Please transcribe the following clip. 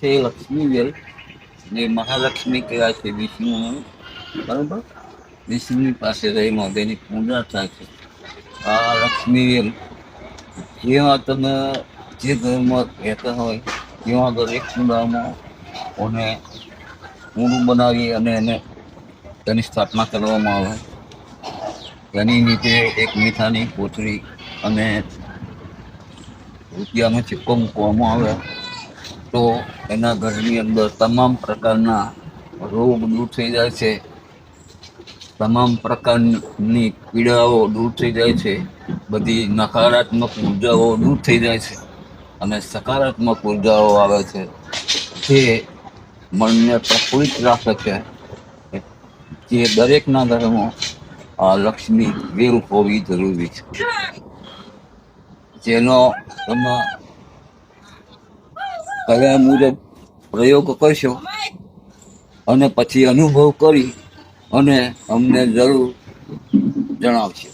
છે લક્ષ્મીવેલ જે મહાલક્ષ્મી કહેવાય છે વિષ્ણુ બરાબર? વિષ્ણુની પાસે રહીમાં તેની પૂજા થાય છે. આ લક્ષ્મી વેલ જેવા તમે જે ઘરમાં રહેતા હોય તેવા દરેક કુંડામાં અને ઊંડું બનાવી અને એને તેની સ્થાપના કરવામાં આવે. તેની નીચે એક મીઠાની કોથળી અને રૂપિયાનો સિક્કો મૂકવામાં આવે. તો એના ઘરની અંદર તમામ પ્રકારના રોગ દૂર થઈ જાય છે. તમામ પ્રકારની પીડાઓ દૂર થઈ જાય છે. બધી નકારાત્મક ઉર્જાઓ દૂર થઈ જાય છે. અને સકારાત્મક ઉર્જાઓ આવે છે. જે મનને પ્રફુલ્લિત રાખે છે. જે દરેકના ઘરમાં આ લક્ષ્મી વેરૂપ હોવી જરૂરી છે. જેનો તમે કયા મુજબ પ્રયોગ કરશો અને પછી અનુભવ કરી અને અમને જરૂર જણાવશો.